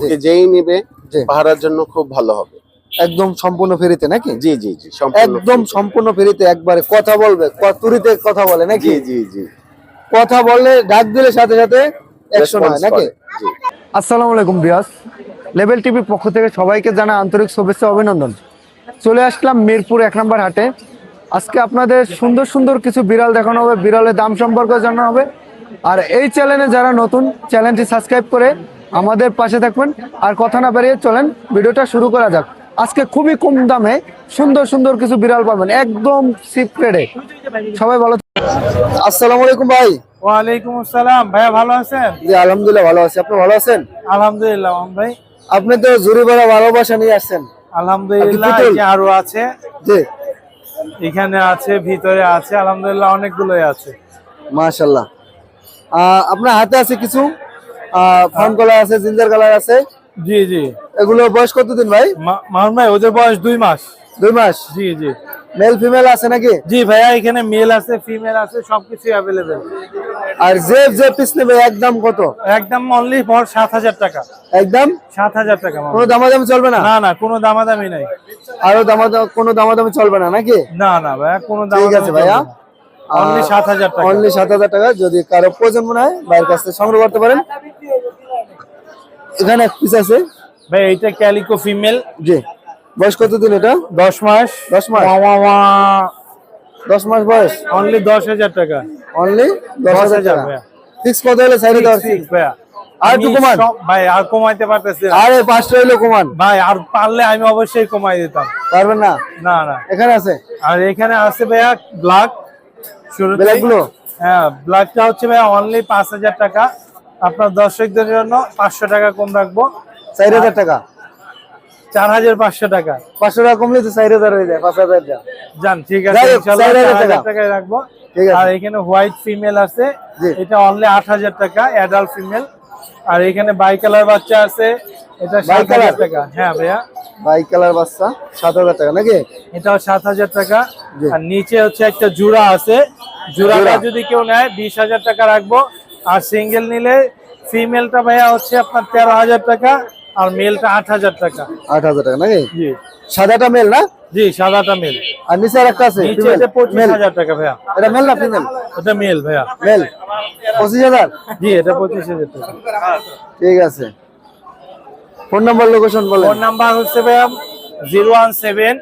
ওকে যেই নিবে। পাহারার জন্য খুব ভালো হবে। একদম সম্পূর্ণ ফ্রিতে নাকি? জি জি জি একদম সম্পূর্ণ ফ্রিতে একবারে কথা বলবে কতুরিতে কথা বলে নাকি? জি জি জি। কথা বললে ডাক দিলে সাথে সাথে অ্যাকশন হয় নাকি? আসসালামু আলাইকুম বিয়াস লেভেল টিভির পক্ষ থেকে সবাইকে জানা আন্তরিক শুভেচ্ছা অভিনন্দন। চলে আসলাম মিরপুর এক নম্বর হাটে। আজকে আপনাদের সুন্দর সুন্দর কিছু বিড়াল দেখানো হবে। বিড়ালের দাম সম্পর্কে জানানো হবে। আর এই চ্যানেলে যারা নতুন চ্যানেলটি সাবস্ক্রাইব করে আমাদের পাশে থাকবেন। আর কথা না বাড়িয়ে চলেন ভিডিওটা শুরু করা যাক। আজকে খুবই কম দামে সুন্দর সুন্দর কিছু বিড়াল পাবেন একদম সিপ রেটে সবাই ভালো আসসালামু আলাইকুম ভাই। ওয়ালাইকুম আসসালাম। ভাইয়া ভালো আছেন? জি আলহামদুলিল্লাহ ভালো আছি। আপনি ভালো আছেন? আলহামদুলিল্লাহ ভাই। আপনি তো জুরি ভরা ভালোবাসা নিয়ে আসছেন। আলহামদুলিল্লাহ আরও আছে। জি। এখানে আছে ভিতরে আছে আলহামদুলিল্লাহ অনেকগুলোই আছে। মাশাল্লাহ আহ, আপনার হাতে আছে কিছু? ফার্ম কালার আছে জিঞ্জার কালার আছে। জি জি। এগুলো বয়স কতদিন ভাই? মা- ভাই ওদের বয়স দুই মাস। দুই মাস? জি জি। মেল ফিমেল আছে নাকি? জি ভাইয়া এখানে মেল আছে ফিমেল আছে সবকিছু অ্যাভেলেবেল আর যে যে পিস নেবে একদম কত? একদম অনলি ফর সাত হাজার টাকা। একদম সাত হাজার টাকা। কোনো দামাদামি চলবে না? না না কোনো দামাদামি নাই। আরও দামাদামি কোনো দামাদামি চলবে না নাকি? না না ভাইয়া কোনো ঠিক আছে ভাইয়া। অনলি সাত হাজার টাকা। অনলি সাত হাজার টাকা যদি কারও প্রয়োজন মনে হয় ভাইয়ের কাছ থেকে সংগ্রহ করতে পারেন। এখানে এক পিস আছে। ভাই এইটা ক্যালিকো ফিমেল জি। বয়স কতদিন এটা? দশ মাস। দশ মাস? দশ মাস বয়স? অনলি দশ হাজার টাকা। অনলি দশ দশ হাজার টাকা। ফিক্স কত হলে সাইডে Fix, ভাইয়া। আর একটু কমান। ভাই আর কমাইতে পারতেছি। আরে পাঁচটা হইল কমান। ভাই আর পারলে আমি অবশ্যই কমাই দিতাম। পারবেন না? না না। এখানে আছে? আর এখানে আছে ভাইয়া ব্ল্যাক হ্যাঁ ব্ল্যাকটা হচ্ছে ভাইয়া অনলি পাঁচ হাজার টাকা। আপনার দর্শকদের জন্য পাঁচশো টাকা কম রাখব। চার হাজার টাকা? চার হাজার পাঁচশো টাকা। পাঁচশো টাকা কমলে তো চার হাজার হয়ে যায় পাঁচ হাজার যান ঠিক আছে। টাকায় রাখব। আর এখানে হোয়াইট ফিমেল আছে। এটা অনলি আট হাজার টাকা অ্যাডাল্ট ফিমেল আর এখানে বাই কালার বাচ্চা আছে। এটা সাত? হাজার টাকা। হ্যাঁ ভাইয়া। বাইক কালার বাচ্চা সাত হাজার টাকা নাকি? এটাও সাত হাজার টাকা। আর নিচে হচ্ছে একটা জুড়া আছে। জুড়াটা যদি কেউ নেয় বিশ হাজার টাকা রাখব। আর সিঙ্গেল নিলে ফিমেলটা ভাইয়া হচ্ছে আপনার তেরো হাজার টাকা আর মেলটা আট হাজার টাকা। আট হাজার টাকা নাকি? জি। সাদাটা মেল না? জি সাদাটা মেল আর নিচে একটা আছে নিচে এটা পঁচিশ হাজার টাকা ভাইয়া। এটা মেল না ফিমেল এটা মেল ভাইয়া। মেল পঁচিশ হাজার? জি এটা পঁচিশ হাজার টাকা। ঠিক আছে। ফোন নাম্বার লোকেশন বলেন। ফোন নাম্বার হচ্ছে ভাইয়া zero one seven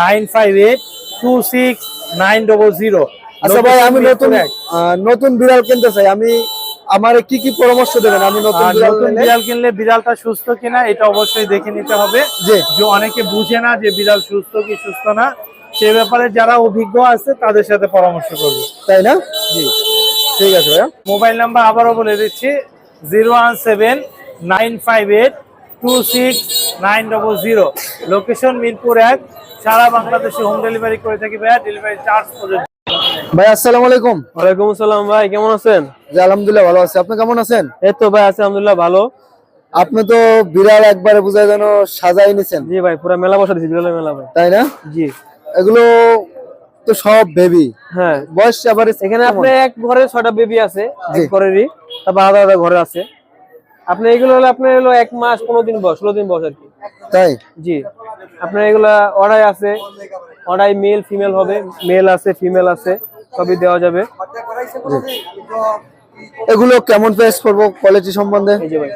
nine five eight two six nine double zero. আচ্ছা ভাই আমি নতুন নতুন বিড়াল কিনতে চাই। আমি আমার কি কি পরামর্শ দেবেন? আমি নতুন বিড়াল কিনলে? বিড়ালটা সুস্থ কিনা এটা অবশ্যই দেখে নিতে হবে। যে অনেকে বুঝে না যে বিড়াল সুস্থ কি সুস্থ না। সে ব্যাপারে যারা অভিজ্ঞ আছে তাদের সাথে পরামর্শ করবে। তাই না? জি। ঠিক আছে ভাইয়া। মোবাইল নাম্বার আবারও বলে দিচ্ছি zero one seven nine five eight two six nine double zero. Location Mirpur এক। সারা বাংলাদেশে হোম ডেলিভারি করে থাকি ভাইয়া। ডেলিভারি চার্জ পর্যন্ত। ভাই আসসালামু আলাইকুম। ওয়ালাইকুম আসসালাম ভাই কেমন আছেন? জি আলহামদুলিল্লাহ ভালো আছি। আপনি কেমন আছেন? এই তো ভাই আছি আলহামদুলিল্লাহ ভালো। আপনি তো বিড়াল একবারে বুঝাই যেন সাজাই নিছেন। জি ভাই পুরো মেলা বসা দিছি বিড়ালের মেলা ভাই। তাই না? জি। এগুলো তো সব বেবি হ্যাঁ। বয়স আবার এখানে আপনি এক ঘরে ছয়টা বেবি আছে। এক ঘরেরই তারপর আলাদা আলাদা ঘরে আছে। আপনি এগুলো হলো আপনার হলো এক মাস পনেরো দিন বয়স ষোলো দিন বয়স আর কি। তাই? জি। আপনার এগুলা অর্ডাই আছে অর্ডাই মেল ফিমেল হবে মেল আছে ফিমেল আছে। সবই দেওয়া যাবে। এগুলো কেমন প্রাইস করব কোয়ালিটি সম্বন্ধে? এই যে ভাই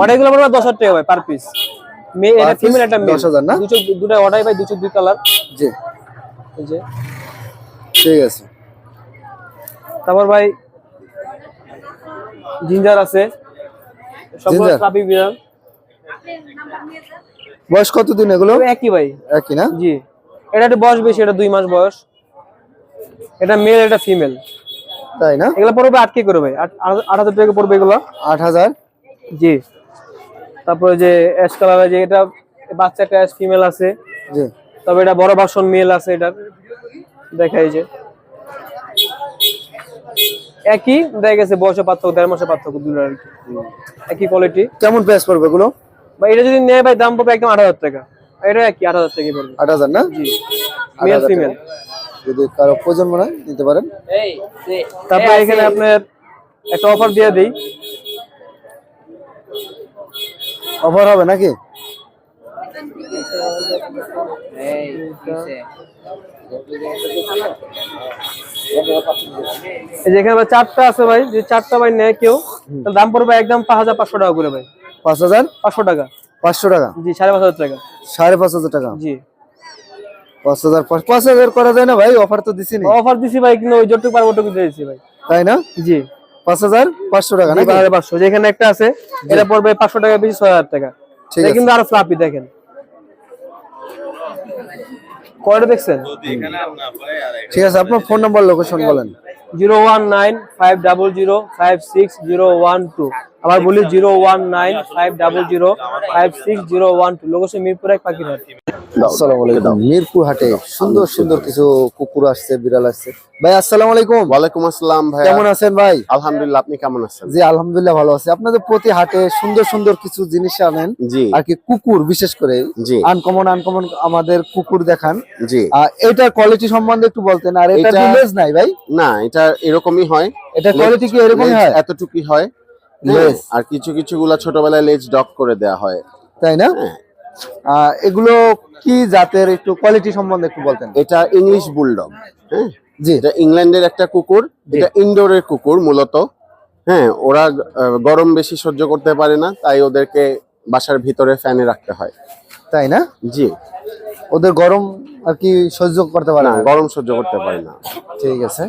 অর্ডারগুলো দশ হাজার টাকা ভাই পার পিস মেল এটা ফিমেল একটা মেল 10,000 না? দুটো দুটো অর্ডার ভাই দুটো দুই কালার জি। এই যে। ঠিক আছে। তারপর ভাই জিঞ্জার আছে। সবগুলো জিঞ্জার? বিড়াল। বয়স কতদিন এগুলো? একই ভাই। একই না? জি। এটা একটু বয়স বেশি এটা দুই মাস বয়স। এটা মেল এটা ফিমেল তাই না? এগুলো পড়বে আটকে করে ভাই আট আট হাজার টাকা পড়বে এগুলো। আট হাজার? জি। তারপরে যে অ্যাশ কালার যে এটা বাচ্চা একটা অ্যাশ ফিমেল আছে। জি। তবে এটা বড় ভার্সন মেল আছে এটার। দেখা এই যে। একই দেখা গেছে বয়সে পার্থক্য দেড় মাসের পার্থক্য দুটো আর কি। একই কোয়ালিটি কেমন প্রাইস পড়বে এগুলো? বা এটা যদি নেয় ভাই দাম পড়বে একদম আট হাজার টাকা। এটা একই আট হাজার টাকা পড়বে। আট হাজার না? জি। আট মেল ফিমেল। যদি কারও প্রয়োজন মনে হয় নিতে পারেন। তারপরে এখানে আপনার একটা অফার দিয়ে দিই। অফার হবে নাকি? যে এখানে ভাই চারটা আছে ভাই যদি চারটা ভাই নেয় কেউ দাম পড়বে একদম পাঁচ হাজার পাঁচশো টাকা করে ভাই। পাঁচ হাজার? পাঁচশো টাকা। পাঁচশো টাকা? জি সাড়ে পাঁচ হাজার টাকা। সাড়ে পাঁচ হাজার টাকা। জি। পাঁচ হাজার পাঁচ হাজার করা যায় না ভাই? অফার তো দিছি অফার দিছি ভাই কিন্তু ওই যতটুকু পারব ওটুকু দিয়ে ভাই। তাই না? জি। পাঁচ হাজার পাঁচশো টাকা জি বারো পাঁচশো। যেখানে একটা আছে এটা পড়বে পাঁচশো টাকা বেশি ছয় হাজার টাকা। ঠিক আছে। কিন্তু আরও ফ্লাপি দেখেন। কয়টা দেখছেন? ঠিক আছে আপনার ফোন নাম্বার লোকেশন বলেন। Zero one nine five double zero five six zero one two. আবার বলি zero one nine five double zero five six zero one two. Location Mirpur এক পাখিরহাট আসসালামু আলাইকুম। মিরপুর হাটে সুন্দর সুন্দর কিছু কুকুর আসছে বিড়াল আসছে। ভাই আসসালামু আলাইকুম। ওয়ালাইকুম আসসালাম ভাই কেমন আছেন ভাই? আলহামদুলিল্লাহ আপনি কেমন আছেন? জি আলহামদুলিল্লাহ ভালো আছি। আপনাদের প্রতি হাটে সুন্দর সুন্দর কিছু জিনিস আনেন। জি। আর কি কুকুর বিশেষ করে জি। আনকমন আনকমন আমাদের কুকুর দেখান। জি। আর এটার কোয়ালিটি সম্বন্ধে একটু বলতেন। আর এটা এটা- লেজ নাই ভাই? না এটা এরকমই হয়। এটা কোয়ালিটি কি এরকমই হয়? এতটুকুই হয়। লেজ। আর কিছু কিছু গুলা ছোটবেলায় লেজ ডক করে দেয়া হয়। তাই না? হ্যাঁ। এগুলো কি জাতের একটু কোয়ালিটি সম্বন্ধে একটু বলতেন? এটা ইংলিশ বুলডগ হ্যাঁ। জি। এটা ইংল্যান্ডের একটা কুকুর এটা ইনডোরের কুকুর মূলত হ্যাঁ। ওরা গরম বেশি সহ্য করতে পারে না তাই ওদেরকে বাসার ভিতরে ফ্যানে রাখতে হয়। তাই না? জি। ওদের গরম আর কি সহ্য করতে পারে না? গরম সহ্য করতে পারে না। ঠিক আছে।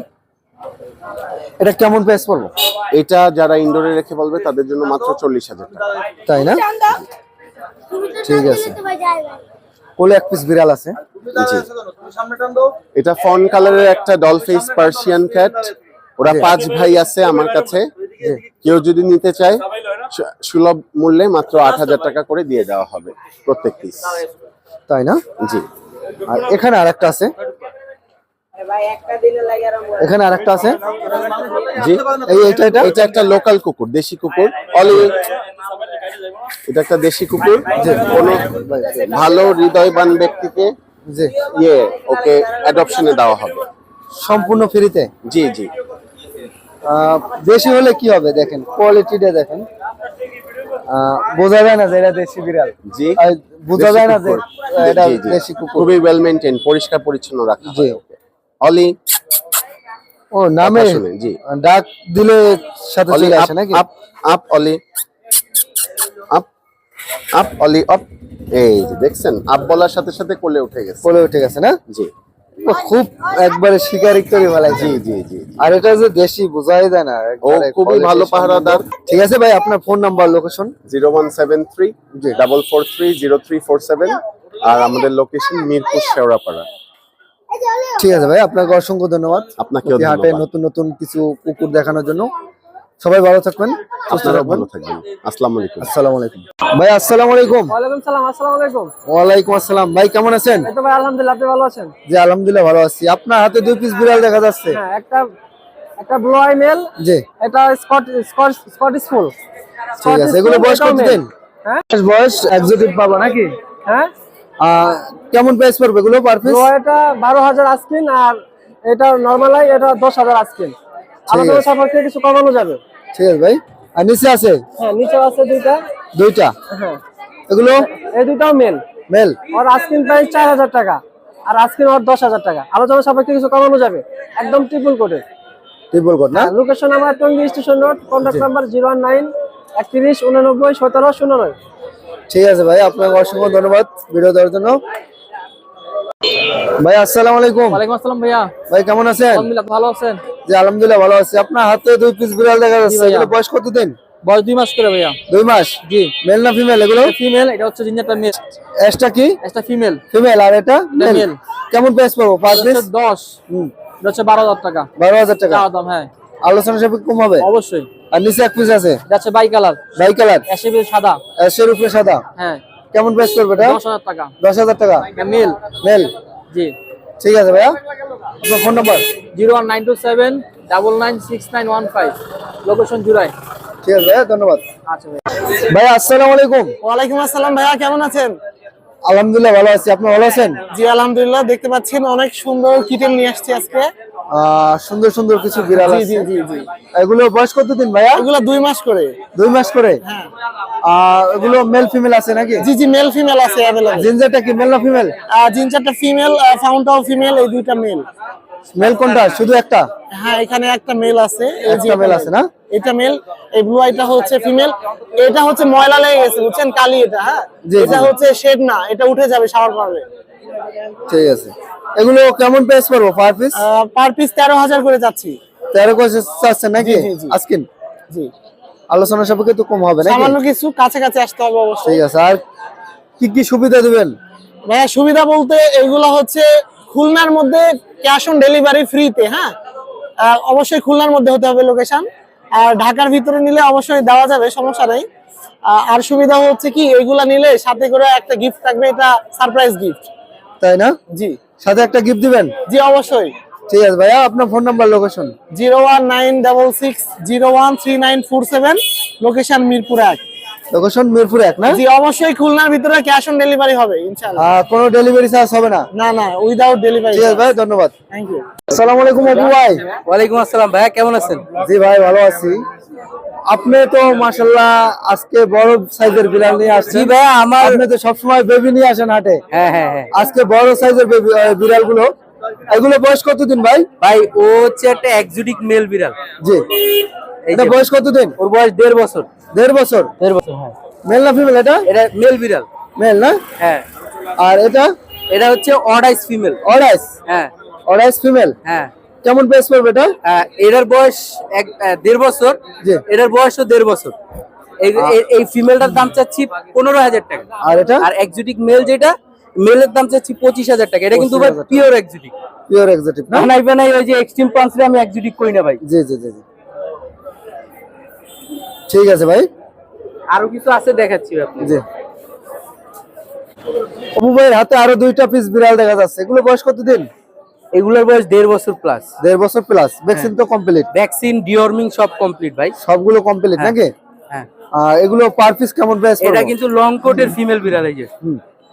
এটা কেমন প্রাইস পড়ব? এটা যারা ইনডোরে রেখে বলবে তাদের জন্য মাত্র চল্লিশ হাজার টাকা। তাই না? ঠিক আছে। কোলে এক পিস বিড়াল আছে। এটা ফন কালারের একটা ডলফেস পার্সিয়ান ক্যাট ওরা পাঁচ ভাই আছে আমার কাছে। কেউ যদি নিতে চায় সুলভ মূল্যে মাত্র আট হাজার টাকা করে দিয়ে দেওয়া হবে প্রত্যেক পিস তাই না? জি। আর এখানে আরেকটা আছে। এখানে আরেকটা আছে? জি। এই এটা এটা? এটা একটা লোকাল কুকুর দেশি কুকুর অলি এটা একটা দেশি কুকুর? যে কোনো ভালো হৃদয়বান ব্যক্তিকে যে ইয়ে ওকে অ্যাডপশনে দেওয়া হবে। সম্পূর্ণ ফ্রিতে? জি জি। আহ, বেশি হলে কি হবে দেখেন কোয়ালিটিটা দেখেন। আহ, বোঝা যায় না যে এটা দেশি বিড়াল। জি। বোঝা যায় না যে। এটা। দেশি কুকুর। খুবই ওয়েল মেনটেন পরিষ্কার পরিচ্ছন্ন রাখা জি। অলি। ও নামে জি। ডাক দিলে সাথে চলে আসে নাকি? আপ আপ অলি। আপ আপ অলি আপ এই যে দেখছেন আপ বলার সাথে সাথে কোলে উঠে গেছে। কোলে উঠে গেছে না? জি। খুব একবারে শিকারি করে ফেলাইছে। জি জি জি আর এটা যে দেশি বোঝাই যায় না ও খুবই ভালো। পাহারাদার। ঠিক আছে ভাই আপনার phone number location zero one seven three double four three zero three four seven. আর আমাদের লোকেশন মিরপুর শেওড়াপাড়া। ঠিক আছে ভাই আপনাকে অসংখ্য ধন্যবাদ। আপনাকে হাটে নতুন নতুন কিছু কুকুর দেখানোর জন্য। সবাই ভালো থাকবেন সুস্থ থাকবেন। আসসালামু আলাইকুম। আসসালামু আলাইকুম। ভাই আসসালামু আলাইকুম। ওয়ালাইকুম সালাম আসসালামু আলাইকুম। ওয়ালাইকুম আসসালাম। ভাই কেমন আছেন? এই তো ভাই আলহামদুলিল্লাহ আপনি ভালো আছেন? জি আলহামদুলিল্লাহ ভালো আছি। আপনার হাতে দুই পিস বিড়াল দেখা যাচ্ছে। হ্যাঁ একটা একটা ব্লু আই মেল জি। এটা স্কট স্কট স্কটিশ ফুল ঠিক আছে এগুলো বয়স কত দিন হ্যাঁ? বয়স এক্সিকিউটিভ পাবো নাকি? হ্যাঁ? কেমন প্রাইস পড়বে এগুলো পার পিস এটা বারো হাজার আস্কিন আর এটা নর্মাল আই এটা দশ হাজার আস্কিন। আলোচনা আছে। সাপেক্ষে কিছু কমানো যাবে। ঠিক আছে ভাই। আর নিচে আছে? হ্যাঁ নিচে আছে দুইটা। দুইটা? হ্যাঁ। এগুলো? এই দুইটাও মেল মেল ওর আস্কিন প্রাইস চার হাজার টাকা আর আস্কিন ওর দশ হাজার টাকা। আলোচনা সাপেক্ষে কিছু কমানো যাবে। একদম ট্রিপল কোটে ট্রিপল কোড না? লোকেশন আমার Tongi station road contact number zero nine একত্রিশ উননব্বই সতেরো শূন্য নয়। ঠিক আছে ভাই আপনাকে অসংখ্য ধন্যবাদ ভিডিও দেওয়ার জন্য। ভাই আসসালামু আলাইকুম। ওয়ালাইকুম আসসালাম ভাইয়া। ভাই কেমন আছেন? আলহামদুলিল্লাহ ভালো আছেন? জি আলহামদুলিল্লাহ ভালো আছি। আপনার হাতে দুই পিস বিড়াল দেখা যাচ্ছে এগুলো বয়স কত দিন বয়স দুই মাস করে ভাইয়া। দুই মাস? জি। মেল না ফিমেল এগুলো? ফিমেল এটা হচ্ছে জিঞ্জারটা মেল এসটা কি? একটা ফিমেল ফিমেল আর এটা মেল কেমন প্রাইস পড়ব পাঁচ পিস দশ। হুম। এটা হচ্ছে বারো হাজার টাকা। বারো হাজার টাকা। চাওয়া দাম হ্যাঁ। আলোচনা সাপেক্ষে কম হবে? অবশ্যই। আর নিচে এক পিস আছে? হচ্ছে bi colour. Bi colour. SAB সাদা। এসের উপরে সাদা? হ্যাঁ। কেমন প্রাইস পড়বে এটা? দশ হাজার টাকা। দশ হাজার টাকা? মেল। মেল। জি। ঠিক আছে ভাইয়া। আপনার phone number zero one nine two seven double nine six nine one five. Location Jurain. ঠিক আছে ভাইয়া ধন্যবাদ। আচ্ছা ভাই ভাইয়া আসসালামু আলাইকুম। ওয়ালাইকুম আসসালাম ভাইয়া কেমন আছেন? আলহামদুলিল্লাহ ভালো আছি। আপনি ভালো আছেন? জি আলহামদুলিল্লাহ দেখতে পাচ্ছেন অনেক সুন্দর কিটেন নিয়ে আসছি আজকে। সুন্দর সুন্দর কিছু বিড়াল আছে। এগুলো বয়স কতদিন ভাইয়া? এগুলো দুই মাস করে। দুই মাস করে? হ্যাঁ। এগুলো মেল ফিমেল আছে নাকি? জি জি মেল ফিমেল আছে অ্যাভেলেবল জিঞ্জারটা কি মেল না ফিমেল জিনচারটা ফিমেল ফাউন্ডটাও ফিমেল এই দুইটা মেল মেল কোনটা? শুধু একটা? হ্যাঁ এখানে একটা মেল আছে। একটা male আছে না? এটা মেল এই ব্লু আইটা হচ্ছে ফিমেল এটা হচ্ছে ময়লা লেগে গেছে বুঝছেন? কালি এটা হ্যাঁ? এটা হচ্ছে শেড না এটা উঠে যাবে শাওয়ার করবে ঠিক আছে। এগুলো কেমন প্রাইস পড়ব পার পিস পার পিস তেরো হাজার করে যাচ্ছি। তেরো করে চাচ্ছেন নাকি? জি, জি। আলোচনা সাপেক্ষে তো কম হবে নাকি? সামান্য কিছু কাছাকাছি আসতে হবে অবশ্যই। ঠিক আছে আর কি কি সুবিধা দিবেন? ভাইয়া সুবিধা বলতে এগুলো হচ্ছে খুলনার মধ্যে ক্যাশ অন ডেলিভারি ফ্রিতে হ্যাঁ? অবশ্যই খুলনার মধ্যে হতে হবে লোকেশন আর ঢাকার ভিতরে নিলে অবশ্যই দেওয়া যাবে সমস্যা নেই। আর সুবিধা হচ্ছে কি এগুলা নিলে সাথে করে একটা গিফট থাকবে এটা সারপ্রাইজ গিফট তাই না? জি। সাথে একটা গিফট দিবেন? জি অবশ্যই। ঠিক আছে ভাইয়া আপনার phone number location zero one nine double six zero one three nine four seven location Mirpur এক। লোকেশন মিরপুর এক না? জি অবশ্যই খুলনার ভিতরে ক্যাশ অন ডেলিভারি হবে ইনশাআল্লাহ। আর কোনো ডেলিভারি চার্জ হবে না? না না উইদাউট ডেলিভারি ঠিক আছে ভাই ধন্যবাদ। থ্যাংক ইউ আসসালামু আলাইকুম অপু ভাই। ওয়ালাইকুম আসসালাম ভাইয়া কেমন আছেন? জি ভাই ভালো আছি। আপনি তো মাশাল্লাহ আজকে বড় সাইজের বিড়াল নিয়ে আসছেন। জি ভাইয়া আমার আপনি তো সবসময় বেবি নিয়ে আসেন হাটে। হ্যাঁ হ্যাঁ হ্যাঁ। আজকে বড় সাইজের বিড়ালগুলো এগুলো বয়স কতদিন ভাই? ভাই ও হচ্ছে একটা এক্সোটিক মেল বিড়াল জি। এটা বয়স কতদিন? ওর বয়স দেড় বছর। দেড় বছর? দেড় বছর হ্যাঁ। মেল না ফিমেল এটা? এটা মেল বিড়াল মেল না? হ্যাঁ। আর এটা? এটা হচ্ছে অডাইস ফিমেল অরাইস হ্যাঁ। অডাইস ফিমেল হ্যাঁ। কেমন প্রাইস পড়বে এটা? এটার বয়স এক দেড় বছর। এটার বয়সও দেড় বছর। এই ফিমেলটার দাম চাচ্ছি পনেরো হাজার টাকা। আর এটা? আর এক্সোটিক মেল যেটা মেলের দাম চাচ্ছি পঁচিশ হাজার টাকা। এটা কিন্তু ভাই 25,000 পিওর এক্সোটিক পিওর এক্সোটিক না? বানাই ওই যে এক্সট্রিম পান্সরে আমি এক্সোটিক করি না ভাই। জি জি জি জি। ঠিক আছে ভাই। আরও কিছু আছে দেখাচ্ছি আপনি জি। অপু ভাইয়ের হাতে আরও দুইটা পিস বিড়াল দেখা যাচ্ছে। এগুলো বয়স কতদিন? এগুলোর বয়স দেড় বছর প্লাস দেড় বছর প্লাস ভ্যাকসিন তো কমপ্লিট ভ্যাকসিন ডিওর্মিং সব কমপ্লিট ভাই। সবগুলো কমপ্লিট হ্যাঁ। নাকি? হ্যাঁ। আর এগুলো পার পিস কেমন প্রাইস এটা কিন্তু লং কোটের ফিমেল বিড়াল এই যে।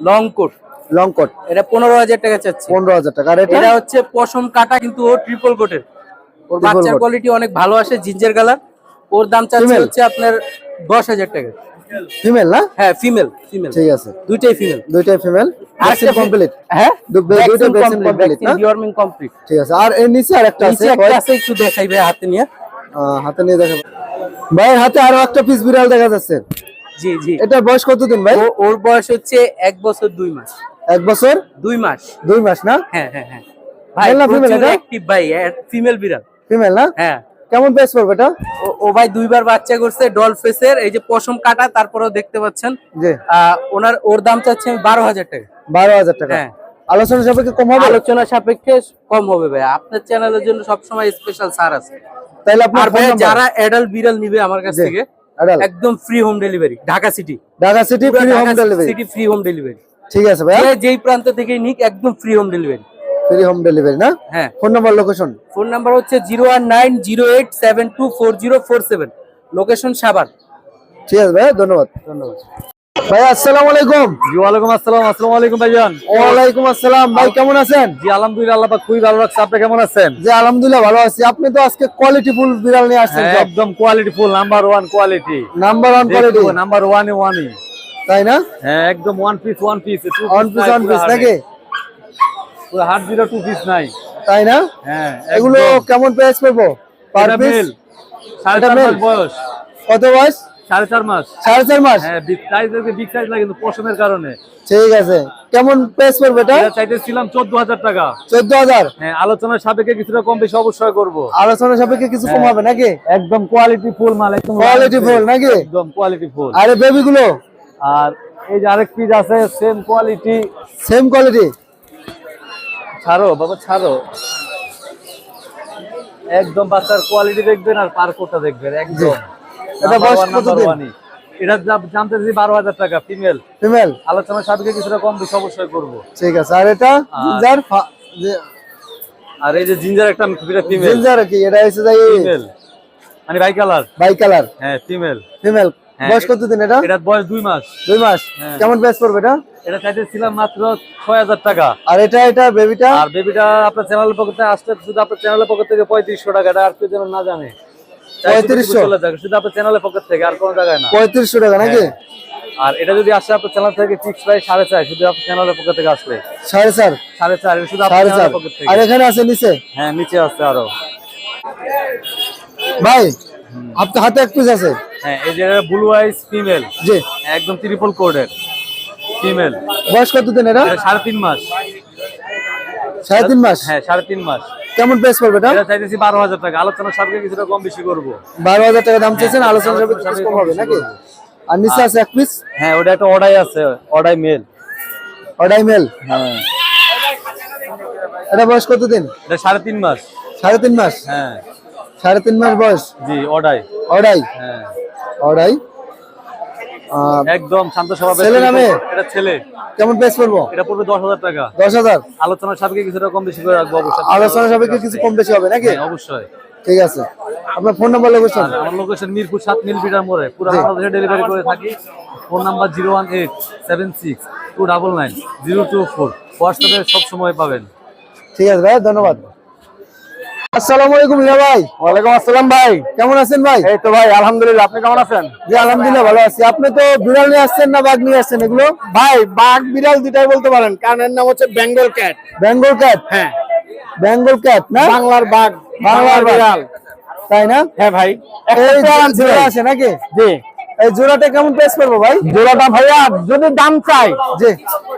লং কোট লং কোট এটা পনেরো হাজার টাকা চাচ্ছি। পনেরো হাজার টাকা। আর এটা? এটা হচ্ছে পশম কাটা কিন্তু ও ট্রিপল কোটের ওর বাচ্চার কোয়ালিটি অনেক ভালো আসে জিঞ্জার কালার ওর দাম চাচ্ছে হচ্ছে আপনার দশ হাজার টাকা। ফিমেল না? হ্যাঁ ফিমেল ফিমেল ঠিক আছে। দুইটাই ফিমেল দুইটাই ফিমেল ভ্যাকসিন কমপ্লিট হ্যাঁ? দুইটা ভ্যাকসিন কমপ্লিট না? ডিওর্মিং কমপ্লিট ঠিক আছে। আর এর নিচে আর একটা আছে একটা আছে একটু দেখাই ভাই হাতে নিয়ে। হাতে নিয়ে দেখাবো। ভাইয়ের হাতে আরও একটা পিস বিড়াল দেখা যাচ্ছে। জি জি। এটার বয়স কতদিন ভাই? ওর বয়স হচ্ছে এক বছর দুই মাস। এক বছর? দুই মাস। দুই মাস না? হ্যাঁ হ্যাঁ হ্যাঁ। ভাই না female এটা? ভাই ফিমেল বিড়াল। ফিমেল না? হ্যাঁ। কেমন প্রাইস পড়বে এটা? ও- ভাই দুইবার বাচ্চা করছে ডল ফেসের এই যে পশম কাটা তারপরেও দেখতে পাচ্ছেন। যে ওনার ওর দাম চাচ্ছে আমি বারো হাজার টাকা। বারো হাজার টাকা। হ্যাঁ। আলোচনা সাপেক্ষে কম হবে? আলোচনা সাপেক্ষে কম হবে ভাই। আপনার চ্যানেলের জন্য সবসময় স্পেশাল ছাড় আছে। তাহলে আপনার যারা অ্যাডাল্ট বিড়াল নিবে আমার কাছ থেকে। একদম free home delivery Dhaka city Dhaka city free home delivery city free home delivery ঠিক আছে ভাই যেই প্রান্ত থেকে নিক একদম free home delivery free home delivery না? হ্যাঁ। Phone number location phone number হচ্ছে zero one nine zero eight seven two four zero four seven. Location Savar ঠিক আছে ভাই ধন্যবাদ। ধন্যবাদ। ভাই আসসালামু আলাইকুম। জি ওয়ালাইকুম আসসালাম আসসালামু আলাইকুম ভাইজান। ওয়ালাইকুম আসসালাম ভাই কেমন আছেন? জি আলহামদুলিল্লাহ আল্লাহ খুবই ভালো লাগছে আপনি কেমন আছেন? জি আলহামদুলিল্লাহ ভালো আছি। আপনি তো আজকে কোয়ালিটি ফুল বিড়াল নিয়ে আসছেন হ্যাঁ, একদম quality full number one quality number one quality number ওয়ানে ওয়ানই তাই না? হ্যাঁ একদম one piece one piece one piece one piece নাকি? হাত দিলে টু পিস নাই। তাই না? হ্যাঁ এগুলো কেমন প্রাইস পড়ব? পার পিস সাড়ে চার মাস বয়স। কত বয়স? সাড়ে চার মাস। সাড়ে চার মাস? হ্যাঁ বিগ সাইজ বিগ সাইজ লাগে কিন্তু পশমের কারণে। ঠিক আছে। কেমন প্রাইস পড়বে এটা? চাইতেছিলাম চোদ্দ হাজার টাকা। চোদ্দ হাজার? হ্যাঁ আলোচনার সাপেক্ষে কিছুটা কম বেশি অবশ্যই করব। আলোচনা সাপেক্ষে কিছু কম হবে নাকি? একদম কোয়ালিটি ফুল মাল একদম কোয়ালিটি ফুল নাকি? একদম কোয়ালিটি ফুল আরে বেবি গুলো? আর এই যে আরেক পিস আছে সেম কোয়ালিটি সেম কোয়ালিটি ছাড়ো বাবা ছাড়ো। একদম বাচ্চার কোয়ালিটি দেখবেন আর পার্কোটা দেখবেন একদম। এটা Number বয়স কতদিন? এটা দাম- দাম চাইছি বারো হাজার টাকা ফিমেল ফিমেল আলোচনার সাপেক্ষে কিছুটা কম বেশি অবশ্যই করব। ঠিক আছে আর এটা জিঞ্জার আর এই যে জিঞ্জার একটা ফিমেল জিঞ্জার কি? এটা এসে ফিমেল মানে বাই কালার বাই কালার হ্যাঁ ফিমেল ফিমেল বয়স কতদিন এটা? এটার বয়স দুই মাস। দুই মাস। হ্যাঁ। কেমন প্রাইস পড়বে এটা? এটা চাইতেছিলাম মাত্র ছয় হাজার টাকা। আর এটা এটা বেবিটা আর বেবিটা আপনার চ্যানেলের পকেটে আসলে শুধু আপনার চ্যানেলের পকেট থেকে পঁয়ত্রিশশো টাকা এটা আর কেউ যেন না জানে। চাইলে শুধু 3500? চলে যাক, শুধু আপনার চ্যানেলের পকেট থেকে আর কোনো জায়গায় না। পঁয়ত্রিশশো টাকা নাকি? হ্যাঁ। আর এটা যদি আসে আপনার চ্যানেল থেকে ফিক্স প্রাইস সাড়ে চার শুধু আপনার চ্যানেলের থেকে আসলে। সাড়ে চার? সাড়ে চার শুধু সাড়ে চার। আর এখানে আছে নিচে? হ্যাঁ নিচে আছে আরও। ভাই আপনার হাতে এক পিস আছে? হ্যাঁ এই যে ব্লু আইস ফিমেল জি। একদম ট্রিপল কোডের ফিমেল বয়স কতদিন এটা এটা সাড়ে তিন মাস। সাড়ে তিন মাস? হ্যাঁ সাড়ে তিন মাস। কেমন প্রাইস পড়বে এটা? এটা চাইতেছি বারো হাজার টাকা। আলোচনার সাপেক্ষে কিছুটা কম বেশি করব। বারো হাজার টাকা দাম চাইছেন হ্যাঁ, আলোচনা সাপেক্ষে কিছু কম হবে নাকি? আর নিচে আছে এক পিস হ্যাঁ ওটা একটা অর্ডাই আছে অর্ডাই মেল অঢাই মেল হ্যাঁ। এটা বয়স কতদিন? এটা সাড়ে তিন মাস। সাড়ে তিন মাস? হ্যাঁ। সাড়ে তিন মাস বয়স? জি অর্ডাই অড়াই? হ্যাঁ। অড়াই? একদম শান্ত স্বভাবের ছেলে নামে? এটা ছেলে। কেমন প্রাইস পড়ব? এটা পড়বে দশ হাজার টাকা। দশ হাজার? আলোচনার সাপেক্ষে কিছুটা কম বেশি করে রাখব অবশ্যই। আলোচনা সাপেক্ষে কিছু কম বেশি হবে নাকি? হ্যাঁ, অবশ্যই। ঠিক আছে। আপনার ফোন নাম্বার লোকেশন আমার লোকেশন মিরপুর সাত মিল ফিটার মোড়ে। পুরো বাংলাদেশে ডেলিভারি করে থাকি। Phone number zero one eight seven six two double nine zero two four হোয়াটসঅ্যাপে সব সময় পাবেন। ঠিক আছে ভাই ধন্যবাদ। আসসালামু আলাইকুম হিরা ভাই। ওয়ালাইকুম আসসালাম ভাই। কেমন আছেন ভাই? এই তো ভাই আলহামদুলিল্লাহ আপনি কেমন আছেন? জি আলহামদুলিল্লাহ ভালো আছি। আপনি তো বিড়াল নিয়ে আসছেন না বাঘ নিয়ে আসছেন এগুলো? ভাই বাঘ বিড়াল দুটাই বলতে পারেন। কারণ এর নাম হচ্ছে বেঙ্গল ক্যাট। বেঙ্গল ক্যাট? হ্যাঁ। বেঙ্গল ক্যাট না? বাংলার বাঘ বাংলার বিড়াল। তাই না? হ্যাঁ ভাই আছে নাকি? জি। এই জোড়াটা কেমন প্রাইস করব ভাই? জোড়াটা ভাইয়া যদি দাম চাই জি।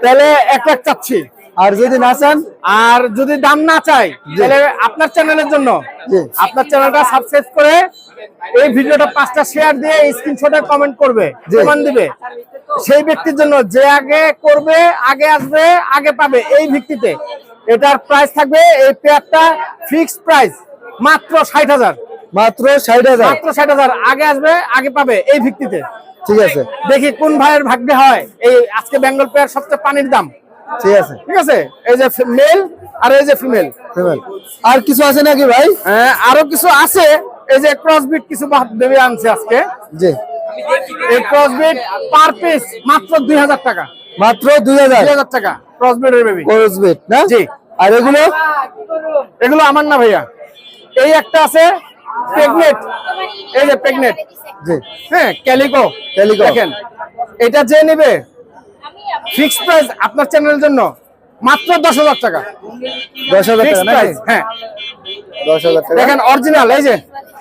তাহলে এক লাখ চাচ্ছি। আর যদি না চান আর যদি দাম না চাই তাহলে আপনার চ্যানেলের জন্য আপনার চ্যানেলটা সাবস্ক্রাইব করে এই ভিডিওটা পাঁচটা শেয়ার দিয়ে স্ক্রিনশটে কমেন্ট করবে প্রমাণ দিবে। সেই ব্যক্তির জন্য যে আগে করবে আগে আসবে আগে পাবে এই ভিত্তিতে। এটার প্রাইস থাকবে এই পেয়ারটা ফিক্সড প্রাইস মাত্র ষাট হাজার। মাত্র ষাট হাজার। মাত্র ষাট হাজার আগে আসবে আগে পাবে এই ভিত্তিতে। ঠিক আছে। দেখি কোন ভাইয়ের ভাগ্যে হয় এই আজকে বেঙ্গল পেয়ার সবচেয়ে পানির দাম। ঠিক আছে। ঠিক আছে? এই যে মেল আর এই যে ফিমেল Female। আর কিছু আছে নাকি ভাই? হ্যাঁ আরও কিছু আছে। এই যে ক্রসবিট কিছু বেবি আনছে আজকে। জি। এই ক্রসবিট পার পিস মাত্র দুই হাজার টাকা। মাত্র দুই হাজার। দুই হাজার টাকা। ক্রসবিটের বেবি কোরস বেট না? জি। আর এগুলো? এগুলো আমার না ভাইয়া। এই একটা আছে প্রেগনেট এই যে প্রেগনেট জি। হ্যাঁ ক্যালিকো Calico। দেখেন। এটা যে নেবে? ফিক্সড প্রাইস আপনার চ্যানেলের জন্য মাত্র দশ হাজার টাকা। দশ হাজার টাকা হ্যাঁ। দশ হাজার টাকা? দেখেন অরিজিনাল এই যে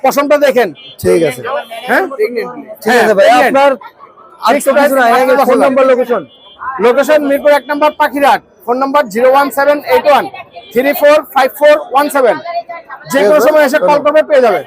পশমটা দেখেন। ঠিক আছে। হ্যাঁ? ঠিক আছে ভাই আপনার ফোন হাজার। নাম্বার লোকেশন লোকেশন মিরপুর এক নম্বর Pakhirhat. Phone number zero one seven eight one three four five four one seven যে কোনো সময় এসে কল করবে পেয়ে যাবে।